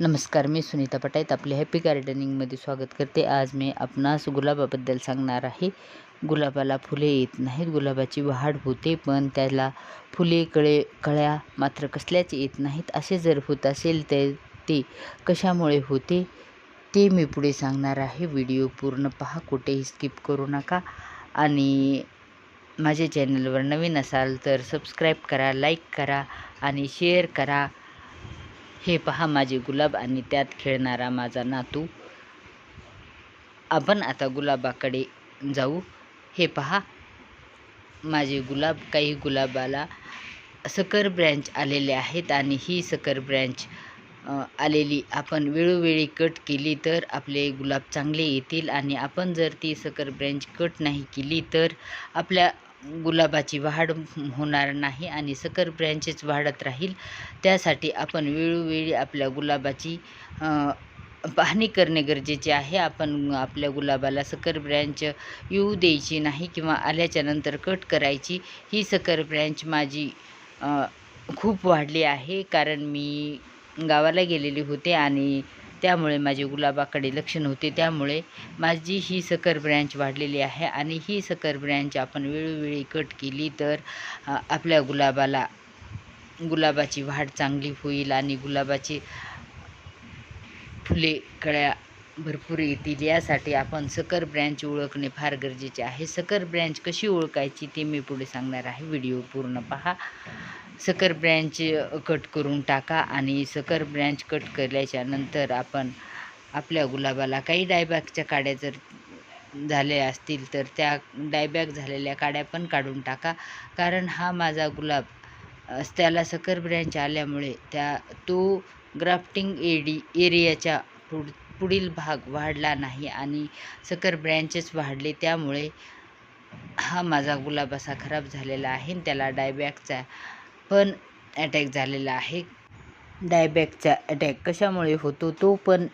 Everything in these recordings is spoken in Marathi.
नमस्कार मी सुनीता पटाईत आपले हॅपी गार्डनिंगमध्ये स्वागत करते. आज मी आपणास गुलाबाबद्दल सांगणार आहे. गुलाबाला फुले येत नाहीत. गुलाबाची वाढ होते पण त्याला फुले कळे कळ्या मात्र कसल्याच येत नाहीत. असे जर होत असेल तर ते कशामुळे होते ते मी पुढे सांगणार आहे. व्हिडिओ पूर्ण पहा कुठेही स्किप करू नका. आणि माझ्या चॅनलवर नवीन असाल तर सबस्क्राईब करा लाईक करा आणि शेअर करा. हे पहा माझे गुलाब आणि त्यात खेळणारा माझा नातू. आपण आता गुलाबाकडे जाऊ. हे पहा माझे गुलाब काही गुलाबाला सकर ब्रँच आलेले आहेत आणि ही सकर ब्रँच आलेली आपण वेळोवेळी कट केली तर आपले गुलाब चांगले येतील आणि आपण जर ती सकर ब्रँच कट नाही केली तर आपल्या गुलाबाची वाढ होणार नाही आणि सकर ब्रँचेस वाढत राहील. त्यासाठी आपण वेळोवेळी आपल्या गुलाबाची पाहणी करणे गरजेचे आहे. आपण आपल्या गुलाबाला सकर ब्रँच येऊ द्यायची नाही किंवा आल्याच्यानंतर कट करायची. ही सकर ब्रँच माझी खूप वाढली आहे. कारण मी गावाला गेलेले होते आणि त्यामुळे माझे गुलाबाकडे लक्ष नव्हते. त्यामुळे माझी ही सकर ब्रँच वाढलेली आहे आणि ही सकर ब्रँच आपण वेळोवेळी कट केली तर आपल्या गुलाबाला गुलाबाची वाढ चांगली होईल आणि गुलाबाची फुले कळ्या भरपूर येतील. यासाठी आपण सकर ब्रँच ओळखणे फार गरजेचे आहे. सकर ब्रँच कशी ओळखायची ते मी पुढे सांगणार आहे. व्हिडिओ पूर्ण पहा. सकर ब्रँच कट करून टाका आणि सकर ब्रँच कट केल्याच्यानंतर आपण आपल्या गुलाबाला काही डायबॅकच्या काड्या जर झाल्या असतील तर त्या डायबॅक झालेल्या काड्या पण काढून टाका. कारण हा माझा गुलाब त्याला सकर ब्रँच आल्यामुळे त्या तो ग्राफ्टिंग एडी एरियाच्या पुढ पुढील भाग वाढला नाही आणि सकर ब्रँचेस वाढले. त्यामुळे हा माझा गुलाब असा खराब झालेला आहे त्याला डायबॅकचा पण अटॅक झालेला आहे. डायबॅकचा अटॅक कशामुळे होतो तो पण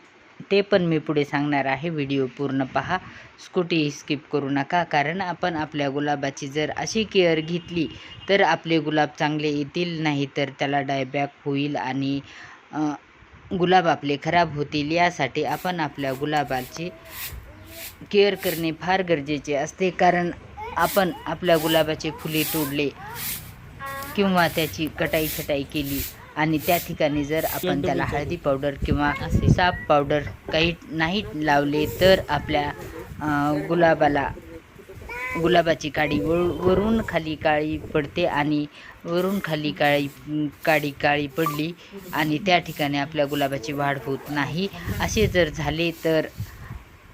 ते पण मी पुढे सांगणार आहे. व्हिडिओ पूर्ण पहा. स्कूटी स्किप करू नका कारण आपण आपल्या गुलाबाची जर अशी केअर घेतली तर आपले गुलाब चांगले येतील नाही तर त्याला डायबॅक होईल आणि गुलाब आपले खराब होतील यासाठी आपण आपल्या गुलाबाची केअर करणे फार गरजेचे असते. कारण आपण आपल्या गुलाबाचे फुले तोडले किंवा त्याची कटाई छटाई केली आणि त्या ठिकाणी जर आपण त्याला हळदी पावडर किंवा साप पावडर काही नाही लावले तर आपल्या गुलाबाला गुलाबाची काडी वरून खाली काळी पडते आणि वरून खाली काळी काडी काळी पडली आणि त्या ठिकाणी आपल्या गुलाबाची वाढ होत नाही. असे जर झाले तर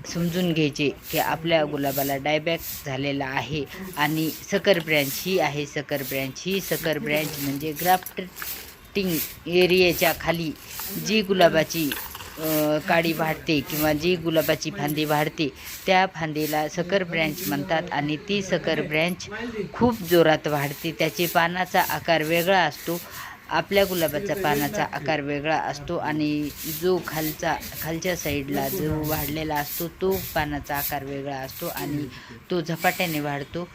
समजून घ्यायचे की आपल्या गुलाबाला डायबॅक झालेला आहे आणि सकर ब्रँच ही आहे सकर ब्रँच. ही सकर ब्रँच म्हणजे ग्राफ्टिंग एरियाच्या खाली जी गुलाबाची काडी वाढते किंवा जी गुलाबाची फांदी वाढते त्या फांदीला सकर ब्रँच म्हणतात आणि ती सकर ब्रँच खूप जोरात वाढते. त्याचे पानाचा आकार वेगळा असतो आपल्या गुलाबाचा पानाचा आकार वेगळा असतो आणि जो खालचा खालच्या साईडला जो वाढलेला असतो तो पानाचा आकार वेगळा असतो आणि तो झपाट्याने वाढतो.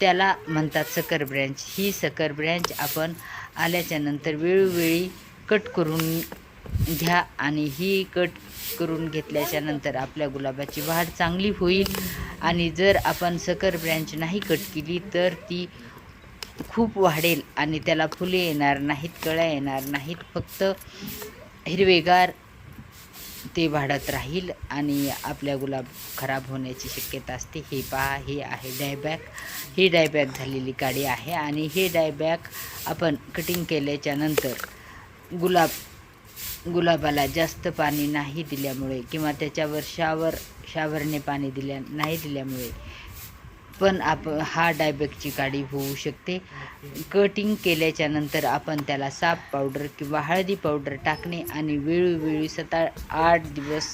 त्याला म्हणतात सकर ब्रँच ही सकर ब्रँच आपण आल्याच्यानंतर वेळोवेळी कट करून घ्या आणि ही कट करून घेतल्याच्या नंतर आपल्या गुलाबाची वाढ चांगली होईल. आणि जर आपण सकर ब्रँच नाही कट केली तर ती खूप वाढेल आणि त्याला फुले येणार नाहीत कळ्या येणार नाहीत. फक्त हिरवेगार ते वाढत राहील आणि आपल्या गुलाब खराब होण्याची शक्यता असते. हे पहा हे आहे डायबॅक ही डायबॅक झालेली काडी आहे आणि हे डायबॅक आपण कटिंग केल्याच्यानंतर गुलाब गुलाबाला जास्त पाणी नाही दिल्यामुळे किंवा त्याच्यावर शावर शावरने पाणी दिल्या नाही दिल्यामुळे पण आप हा डायबॅकची काडी होऊ शकते. कटिंग केल्याच्यानंतर आपण त्याला साप पावडर किंवा हळदी पावडर टाकणे आणि वेळोवेळी सता आठ दिवस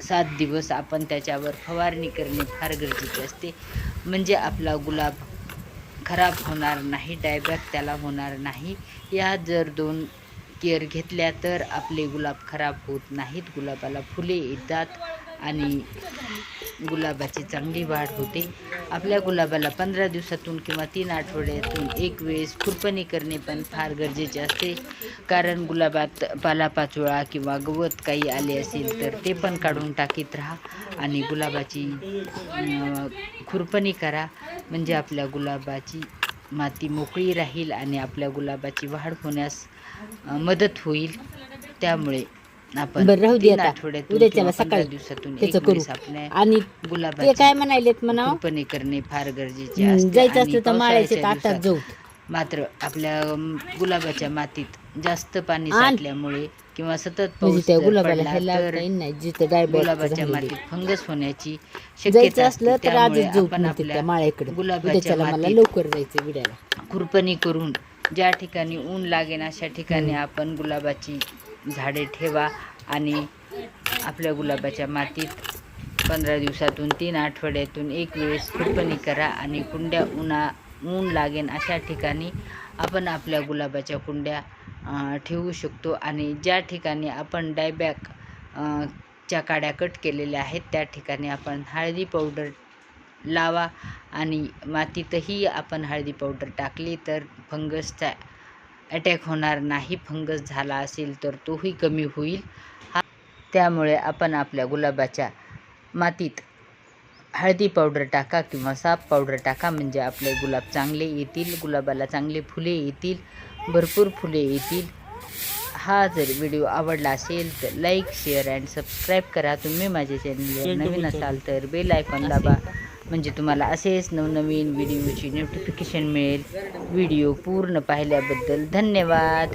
सात दिवस आपण त्याच्यावर फवारणी करणे फार गरजेचे असते. म्हणजे आपला गुलाब खराब होणार नाही डायबॅक त्याला होणार नाही. या जर दोन केअर घेतल्या तर आपले गुलाब खराब होत नाहीत. गुलाबाला फुले येतात आणि गुलाबाची चांगली वाढ होते. आपल्या गुलाबाला पंधरा दिवसातून किंवा तीन आठवड्यातून एक वेळेस खुरपणी करणे पण फार गरजेचे असते. कारण गुलाबात पालापाचोळा किंवा गवत काही आले असेल तर ते पण काढून टाकीत राहा आणि गुलाबाची खुरपणी करा. म्हणजे आपल्या गुलाबाची माती मोकळी राहील आणि आपल्या गुलाबाची वाढ होण्यास मदत होईल त्यामुळे आपण बरं राहू दे तीन आता. आठवड्यातून उद्याच्याला किंवा पंधरा सकाळी दिवसातून त्याचं एक करू. वेळेस आपल्या आणि ते गुलाबाची काय म्हणालेत म्हणा करणे फार गरजेचे असते जायचं आणि असलं तर माळ्याचे पावसाळ्याच्या ताटात दिवसात जाऊ मात्र आपल्या अम, गुलाबाच्या मातीत जास्त पाणी आण. साठल्यामुळे किंवा सतत म्हणजे पाऊस त्या जर गुलाबाला पडला तर नाही जिथं गुलाबाच्या मातीत फंगस होण्याची जायचं शक्यता असलं असते तर त्यामुळे आजच जाऊ आपण म्हणते आपल्या माळ्याकडे गुलाबाच्या मला मातीत लवकर जायचं विड्याला खुरपणी करून ज्या ठिकाणी ऊन लागेन अशा ठिकाणी आपण गुलाबाची झाडे ठेवा आणि आपल्या गुलाबाच्या मातीत पंधरा दिवसातून तीन आठवड्यातून एक वेळेस खुरपणी करा आणि कुंड्या उन्हा ऊन लागेन अशा ठिकाणी आपण आपल्या गुलाबाच्या कुंड्या ठेवू शकतो आणि ज्या ठिकाणी आपण डायबॅक च्या काड्या कट केलेल्या आहेत त्या ठिकाणी आपण हळदी पावडर लावा आणि मातीतही आपण हळदी पावडर टाकली तर फंगसचा अटॅक होणार नाही. फंगस झाला असेल तर तोही कमी होईल. हा त्यामुळे आपण आपल्या गुलाबाच्या मातीत हळदी पावडर टाका किंवा साप पावडर टाका. म्हणजे आपले गुलाब चांगले येतील गुलाबाला चांगले फुले येतील भरपूर फुले येतील. हा जर व्हिडिओ आवडला असेल तर लाईक शेअर अँड सबस्क्राईब करा. तुम्ही माझ्या चॅनलवर नवीन असाल तर बेल आयकॉन दाबा. म्हणजे तुम्हाला असेच नवनवीन व्हिडिओची नोटिफिकेशन मिळेल. व्हिडिओ पूर्ण पाहिल्याबद्दल धन्यवाद.